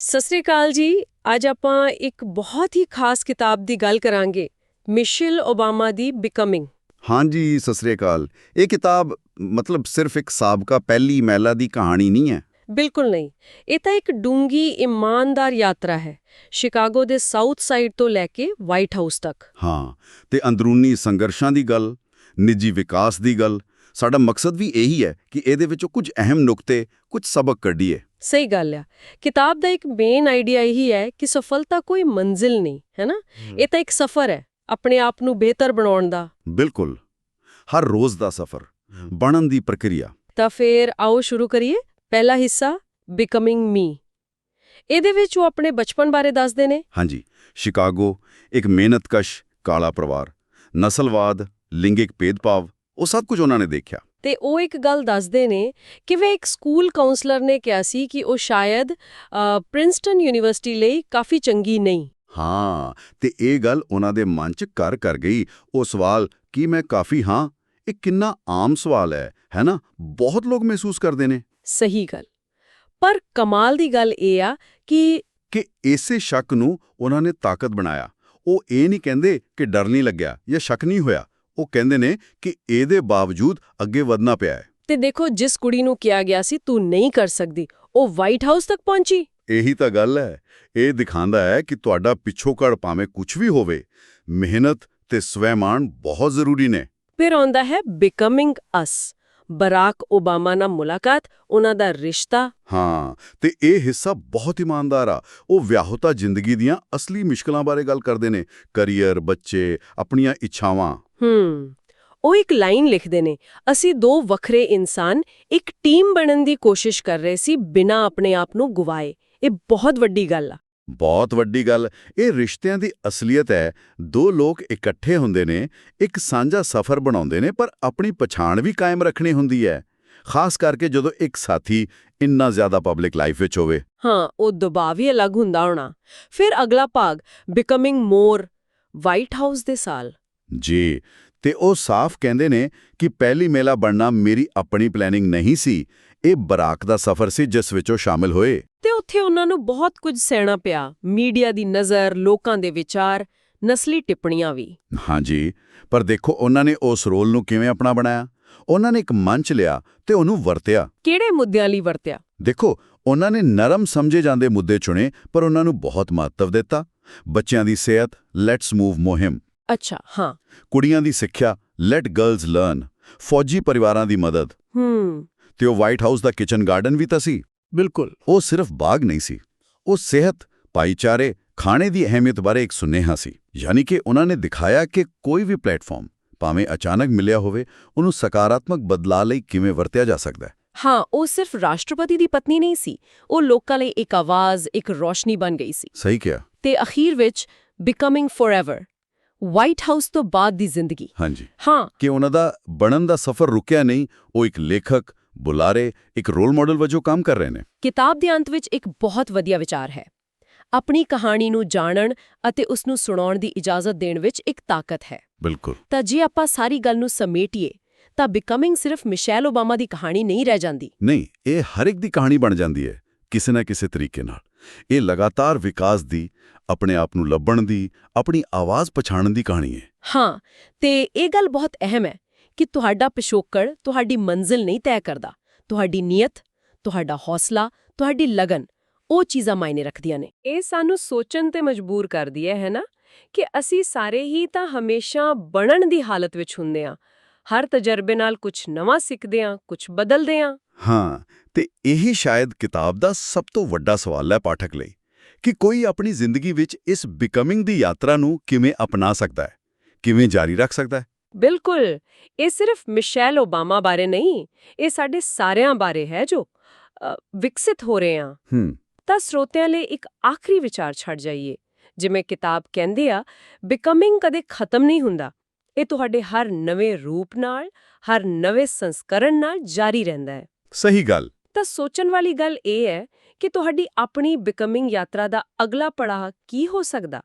ਸਤਿ ਸ੍ਰੀ ਅਕਾਲ ਜੀ। ਅੱਜ ਆਪਾਂ ਇੱਕ ਬਹੁਤ ਹੀ ਖਾਸ ਕਿਤਾਬ ਦੀ ਗੱਲ ਕਰਾਂਗੇ ਮਿਸ਼ੇਲ ਓਬਾਮਾ ਦੀ ਬਿਕਮਿੰਗ। ਹਾਂਜੀ ਸਤਿ ਸ੍ਰੀ ਅਕਾਲ। ਇਹ ਕਿਤਾਬ ਮਤਲਬ ਸਿਰਫ ਇੱਕ ਸਾਬਕਾ ਪਹਿਲੀ ਮਹਿਲਾ ਦੀ ਕਹਾਣੀ ਨਹੀਂ ਹੈ। ਬਿਲਕੁਲ ਨਹੀਂ। ਇਹ ਤਾਂ ਇੱਕ ਡੂੰਗੀ ਇਮਾਨਦਾਰ ਯਾਤਰਾ ਹੈ ਸ਼ਿਕਾਗੋ ਦੇ ਸਾਊਥ ਸਾਈਡ ਤੋਂ ਲੈ ਕੇ ਵਾਈਟ ਹਾਊਸ ਤੱਕ। ਹਾਂ ਤੇ ਅੰਦਰੂਨੀ ਸੰਘਰਸ਼ਾਂ ਦੀ ਗੱਲ ਨਿੱਜੀ ਵਿਕਾਸ ਦੀ ਗੱਲ ਸਾਡਾ ਮਕਸਦ ਵੀ ਇਹੀ ਹੈ ਕਿ ਇਹਦੇ ਵਿੱਚੋਂ ਕੁਝ ਅਹਿਮ ਨੁਕਤੇ ਕੁਝ ਸਬਕ ਕੱਢੀਏ। ਸਹੀ ਗੱਲ ਆ। ਕਿਤਾਬ ਦਾ ਇੱਕ ਮੇਨ ਆਈਡੀਆ ਇਹੀ ਹੈ ਕਿ ਸਫਲਤਾ ਕੋਈ ਮੰਜ਼ਿਲ ਨਹੀਂ ਹੈ ਨਾ? ਇਹ ਤਾਂ ਇੱਕ ਸਫ਼ਰ ਹੈ ਆਪਣੇ ਆਪ ਨੂੰ ਬਿਹਤਰ ਬਣਾਉਣ ਦਾ। ਬਿਲਕੁਲ। ਹਰ ਰੋਜ਼ ਦਾ ਸਫ਼ਰ ਬਣਨ ਦੀ ਪ੍ਰਕਿਰਿਆ। ਤਾਂ ਫੇਰ ਆਓ ਸ਼ੁਰੂ ਕਰੀਏ। ਪਹਿਲਾ ਹਿੱਸਾ ਬਿਕਮਿੰਗ ਮੀ ਇਹਦੇ ਵਿੱਚ ਉਹ ਆਪਣੇ ਬਚਪਨ ਬਾਰੇ ਦੱਸਦੇ ਨੇ। ਹਾਂਜੀ। ਸ਼ਿਕਾਗੋ ਇੱਕ ਮਿਹਨਤਕਸ਼ ਕਾਲਾ ਪਰਿਵਾਰ। ਨਸਲਵਾਦ ਲਿੰਗਿਕ ਭੇਦਭਾਵ ਉਹ ਸਭ ਕੁਝ ਉਹਨਾਂ ਨੇ ਦੇਖਿਆ। ਤੇ ਉਹ ਇੱਕ ਗੱਲ ਦੱਸਦੇ ਨੇ ਕਿ ਵੇ ਇੱਕ ਸਕੂਲ ਕਾਉਂਸਲਰ ਨੇ ਕਿਹਾ ਸੀ ਕਿ ਉਹ ਸ਼ਾਇਦ ਪ੍ਰਿੰਸਟਨ ਯੂਨੀਵਰਸਿਟੀ ਲਈ ਕਾਫੀ ਚੰਗੀ ਨਹੀਂ। ਹਾਂ ਤੇ ਇਹ ਗੱਲ ਉਹਨਾਂ ਦੇ ਮਨ 'ਚ ਕਰ ਕਰ ਗਈ। ਉਹ ਸਵਾਲ ਕੀ ਮੈਂ ਕਾਫੀ ਹਾਂ? ਇਹ ਕਿੰਨਾ ਆਮ ਸਵਾਲ ਹੈ ਹੈ ਨਾ? ਬਹੁਤ ਲੋਕ ਮਹਿਸੂਸ ਕਰਦੇ ਨੇ। ਸਹੀ ਗੱਲ। ਪਰ ਕਮਾਲ ਦੀ ਗੱਲ ਇਹ ਆ ਕਿ ਕਿ ਇਸੇ ਸ਼ੱਕ ਨੂੰ ਉਹਨਾਂ ਨੇ ਤਾਕਤ ਬਣਾਇਆ। ਉਹ ਇਹ ਨਹੀਂ ਕਹਿੰਦੇ ਕਿ ਡਰ ਨਹੀਂ ਲੱਗਿਆ ਜਾਂ ਸ਼ੱਕ ਨਹੀਂ ਹੋਇਆ। ਉਹ ਕਹਿੰਦੇ ਨੇ ਕਿ ਇਹਦੇ ਬਾਵਜੂਦ ਅੱਗੇ ਵਧਣਾ ਪਿਆ ਹੈ। ਤੇ ਦੇਖੋ ਜਿਸ ਕੁੜੀ ਨੂੰ ਕਿਹਾ ਗਿਆ ਸੀ ਤੂੰ ਨਹੀਂ ਕਰ ਸਕਦੀ। ਉਹ ਵਾਈਟ ਹਾਊਸ ਤੱਕ ਪਹੁੰਚੀ। ਇਹੀ ਤਾਂ ਗੱਲ ਹੈ। ਇਹ ਦਿਖਾਉਂਦਾ ਹੈ ਕਿ ਤੁਹਾਡਾ ਪਿਛੋਕੜ ਭਾਵੇਂ ਕੁਝ ਵੀ ਹੋਵੇ ਮਿਹਨਤ ਤੇ ਸਵੈਮਾਨ ਬਹੁਤ ਜ਼ਰੂਰੀ ਨੇ। ਫਿਰ ਆਉਂਦਾ ਹੈ ਬਿਕਮਿੰਗ ਅਸ ਬਰਾਕ ਓਬਾਮਾ ਨਾਲ ਮੁਲਾਕਾਤ ਉਹਨਾਂ ਦਾ ਰਿਸ਼ਤਾ। ਹਾਂ ਤੇ ਇਹ ਹਿੱਸਾ ਬਹੁਤ ਇਮਾਨਦਾਰ ਆ। ਉਹ ਵਿਆਹੁਤਾ ਜ਼ਿੰਦਗੀ ਦੀਆਂ ਅਸਲੀ ਮੁਸ਼ਕਲਾਂ ਬਾਰੇ ਗੱਲ ਕਰਦੇ ਨੇ। ਕੈਰੀਅਰ ਬੱਚੇ ਆਪਣੀਆਂ ਇੱਛਾਵਾਂ। ਹੂੰ ਉਹ ਇੱਕ ਲਾਈਨ ਲਿਖਦੇ ਨੇ ਅਸੀਂ ਦੋ ਵੱਖਰੇ ਇਨਸਾਨ ਇੱਕ ਟੀਮ ਬਣਨ ਦੀ ਕੋਸ਼ਿਸ਼ ਕਰ ਰਹੇ ਸੀ ਬਿਨਾਂ ਆਪਣੇ ਆਪ ਨੂੰ ਗਵਾਏ। ਇਹ ਬਹੁਤ ਵੱਡੀ ਗੱਲ ਆ। ਬਹੁਤ ਵੱਡੀ ਗੱਲ। ਇਹ ਰਿਸ਼ਤਿਆਂ ਦੀ ਅਸਲੀਅਤ ਹੈ ਦੋ ਲੋਕ ਇਕੱਠੇ ਹੁੰਦੇ ਨੇ ਇੱਕ ਸਾਂਝਾ ਸਫ਼ਰ ਬਣਾਉਂਦੇ ਨੇ ਪਰ ਆਪਣੀ ਪਛਾਣ ਵੀ ਕਾਇਮ ਰੱਖਣੀ ਹੁੰਦੀ ਹੈ। ਖਾਸ ਕਰਕੇ ਜਦੋਂ ਇੱਕ ਸਾਥੀ ਇੰਨਾ ਜ਼ਿਆਦਾ ਪਬਲਿਕ ਲਾਈਫ ਵਿੱਚ ਹੋਵੇ। ਹਾਂ ਉਹ ਦਬਾਅ ਵੀ ਅਲੱਗ ਹੁੰਦਾ ਹੋਣਾ। ਫਿਰ ਅਗਲਾ ਭਾਗ ਬਿਕਮਿੰਗ ਮੋਰ ਵਾਈਟ ਹਾਊਸ ਦੇ ਸਾਲ। ਜੀ। ਤੇ ਉਹ ਸਾਫ਼ ਕਹਿੰਦੇ ਨੇ ਕਿ ਪਹਿਲੀ ਮੇਲਾ ਬਣਨਾ ਮੇਰੀ ਆਪਣੀ ਪਲੈਨਿੰਗ ਨਹੀਂ ਸੀ। ਇਹ ਬਰਾਕ ਦਾ ਸਫ਼ਰ ਸੀ ਜਿਸ ਵਿੱਚ ਉਹ ਸ਼ਾਮਿਲ ਹੋਏ। ਤੇ ਉੱਥੇ ਉਹਨਾਂ ਨੂੰ ਬਹੁਤ ਕੁਝ ਸਹਿਣਾ ਪਿਆ। ਮੀਡੀਆ ਦੀ ਨਜ਼ਰ ਲੋਕਾਂ ਦੇ ਵਿਚਾਰ ਨਸਲੀ ਟਿੱਪਣੀਆਂ ਵੀ। ਹਾਂਜੀ ਪਰ ਦੇਖੋ ਉਹਨਾਂ ਨੇ ਉਸ ਰੋਲ ਨੂੰ ਕਿਵੇਂ ਆਪਣਾ ਬਣਾਇਆ? ਉਹਨਾਂ ਨੇ ਇੱਕ ਮੰਚ ਲਿਆ ਤੇ ਉਹਨੂੰ ਵਰਤਿਆ। ਕਿਹੜੇ ਮੁੱਦਿਆਂ ਲਈ ਵਰਤਿਆ? ਦੇਖੋ ਉਹਨਾਂ ਨੇ ਨਰਮ ਸਮਝੇ ਜਾਂਦੇ ਮੁੱਦੇ ਚੁਣੇ ਪਰ ਉਹਨਾਂ ਨੂੰ ਬਹੁਤ ਮਹੱਤਵ ਦਿੱਤਾ। ਬੱਚਿਆਂ ਦੀ ਸਿਹਤ ਲੈਟਸ ਮੂਵ ਮੁਹਿੰਮ। ਅੱਛਾ। ਹਾਂ ਕੁੜੀਆਂ ਦੀ ਸਿੱਖਿਆ ਲੈਟ ਗਰਲਸ ਲਰਨ ਫੌਜੀ ਪਰਿਵਾਰਾਂ ਦੀ ਮਦਦ। ਹੂੰ। ਤੇ ਉਹ ਵਾਈਟ ਹਾਊਸ ਦਾ ਕਿਚਨ ਗਾਰਡਨ ਵੀ ਤਾਂ ਸੀ। ਬਿਲਕੁਲ। ਉਹ ਸਿਰਫ ਬਾਗ ਨਹੀਂ ਸੀ ਉਹ ਸਿਹਤ ਭਾਈਚਾਰੇ ਖਾਣੇ ਦੀ ਅਹਿਮੀਅਤ ਬਾਰੇ ਇੱਕ ਸੁਨੇਹਾ ਸੀ। ਯਾਨੀ ਕਿ ਉਹਨਾਂ ਨੇ ਦਿਖਾਇਆ ਕਿ ਕੋਈ ਵੀ ਪਲੇਟਫਾਰਮ ਭਾਵੇਂ ਅਚਾਨਕ ਮਿਲਿਆ ਹੋਵੇ ਉਹਨੂੰ ਸਕਾਰਾਤਮਕ ਬਦਲਾਅ ਲਈ ਕਿਵੇਂ ਵਰਤਿਆ ਜਾ ਸਕਦਾ ਹੈ। ਹਾਂ ਉਹ ਸਿਰਫ ਰਾਸ਼ਟਰਪਤੀ ਦੀ ਪਤਨੀ ਨਹੀਂ ਸੀ ਉਹ ਲੋਕਾਂ ਲਈ ਇੱਕ ਆਵਾਜ਼ ਇੱਕ ਰੋਸ਼ਨੀ ਬਣ ਗਈ ਸੀ। ਸਹੀ ਕਿਹਾ। ਤੇ ਅਖੀਰ ਵਿੱਚ ਬਿਕਮਿੰਗ ਫੋਰਐਵਰ ਵਾਈਟ ਹਾਊਸ ਤੋਂ ਬਾਅਦ ਦੀ ਜ਼ਿੰਦਗੀ। ਹਾਂਜੀ। ਹਾਂ। ਕਿ ਉਹਨਾਂ ਦਾ ਬਣਨ ਦਾ ਸਫ਼ਰ ਰੁਕਿਆ ਨਹੀਂ ਉਹ ਇੱਕ ਲੇਖਕ ਬੁਲਾਰੇ ਇੱਕ ਰੋਲ ਮਾਡਲ ਵਜੋਂ ਕੰਮ ਕਰ ਰਹੇ ਨੇ। ਕਿਤਾਬ ਦੇ ਅੰਤ ਵਿੱਚ ਇੱਕ ਬਹੁਤ ਵਧੀਆ ਵਿਚਾਰ ਹੈ। ਆਪਣੀ ਕਹਾਣੀ ਨੂੰ ਜਾਣਨ ਅਤੇ ਉਸ ਨੂੰ ਸੁਣਾਉਣ ਦੀ ਇਜਾਜ਼ਤ ਦੇਣ ਵਿੱਚ ਇੱਕ ਤਾਕਤ ਹੈ। ਬਿਲਕੁਲ। ਤਾਂ ਜੇ ਆਪਾਂ ਸਾਰੀ ਗੱਲ ਨੂੰ ਸਮੇਟੀਏ ਤਾਂ ਬਿਕਮਿੰਗ ਸਿਰਫ ਮਿਸ਼ੈਲ ਓਬਾਮਾ ਦੀ ਕਹਾਣੀ ਨਹੀਂ ਰਹਿ ਜਾਂਦੀ। ਨਹੀਂ ਇਹ ਹਰ ਇੱਕ ਦੀ ਕਹਾਣੀ ਬਣ ਜਾਂਦੀ ਹੈ ਕਿਸੇ ਨਾ ਕਿਸੇ ਤਰੀਕੇ ਨਾਲ। ਇਹ ਲਗਾਤਾਰ ਵਿਕਾਸ ਦੀ, ਆਪਣੇ ਆਪ ਨੂੰ ਲੱਭਣ ਦੀ, ਆਪਣੀ ਆਵਾਜ਼ ਪਛਾਣਨ ਦੀ ਕਹਾਣੀ ਹੈ। ਹਾਂ, ਤੇ ਇਹ ਗੱਲ ਬਹੁਤ ਅਹਿਮ ਹੈ ਕਿ ਤੁਹਾਡਾ ਪਿਛੋਕੜ ਤੁਹਾਡੀ ਮੰਜ਼ਿਲ ਨਹੀਂ ਤੈਅ ਕਰਦਾ। ਤੁਹਾਡੀ ਨੀਅਤ, ਤੁਹਾਡਾ ਹੌਸਲਾ, ਤੁਹਾਡੀ ਲਗਨ, ਉਹ ਚੀਜ਼ਾਂ ਮਾਇਨੇ ਰੱਖਦੀਆਂ ਨੇ। ਇਹ ਸਾਨੂੰ ਸੋਚਣ ਤੇ ਮਜਬੂਰ ਕਰਦੀ ਹੈ ਹੈ ਨਾ? ਕਿ ਅਸੀਂ ਸਾਰੇ ਹੀ ਤਾਂ ਹਮੇਸ਼ਾ ਬਣਨ ਦੀ ਹਾਲਤ ਵਿੱਚ ਹੁੰਦੇ ਆ ਹਰ ਤਜਰਬੇ ਨਾਲ ਕੁਝ ਨਵਾਂ ਸਿੱਖਦੇ ਆ ਕੁਝ ਬਦਲਦੇ ਆ ਹਾਂ ਤੇ ਇਹੀ ਸ਼ਾਇਦ ਕਿਤਾਬ ਦਾ ਸਭ ਤੋਂ ਵੱਡਾ ਸਵਾਲ ਹੈ ਪਾਠਕ ਲਈ ਕਿ ਕੋਈ ਆਪਣੀ ਜ਼ਿੰਦਗੀ ਵਿੱਚ ਇਸ ਬਿਕਮਿੰਗ ਦੀ ਯਾਤਰਾ ਨੂੰ ਕਿਵੇਂ ਅਪਣਾ ਸਕਦਾ ਹੈ? ਕਿਵੇਂ ਜਾਰੀ ਰੱਖ ਸਕਦਾ ਹੈ? ਬਿਲਕੁਲ! ਇਹ ਸਿਰਫ ਮਿਸ਼ੈਲ ਓਬਾਮਾ ਬਾਰੇ ਨਹੀਂ ਇਹ ਸਾਡੇ ਸਾਰਿਆਂ ਬਾਰੇ ਹੈ ਜੋ ਵਿਕਸਿਤ ਹੋ ਰਹੇ ਆ ਹੂੰ। ਤਾਂ ਸਰੋਤਿਆਂ ਲਈ ਇੱਕ ਆਖਰੀ ਵਿਚਾਰ ਛੱਡ ਜਾਈਏ ਜਿਵੇਂ ਕਿਤਾਬ ਕਹਿੰਦੇ ਆ ਬਿਕਮਿੰਗ ਕਦੇ ਖਤਮ ਨਹੀਂ ਹੁੰਦਾ। ਇਹ ਤੁਹਾਡੇ ਹਰ ਨਵੇਂ ਰੂਪ ਨਾਲ ਹਰ ਨਵੇਂ ਸੰਸਕਰਣ ਨਾਲ ਜਾਰੀ ਰਹਿੰਦਾ ਹੈ। ਸਹੀ ਗੱਲ। ਤਾਂ ਸੋਚਣ ਵਾਲੀ ਗੱਲ ਇਹ ਹੈ ਕਿ ਤੁਹਾਡੀ ਆਪਣੀ ਬਿਕਮਿੰਗ ਯਾਤਰਾ ਦਾ ਅਗਲਾ ਪੜਾਅ ਕੀ ਹੋ ਸਕਦਾ?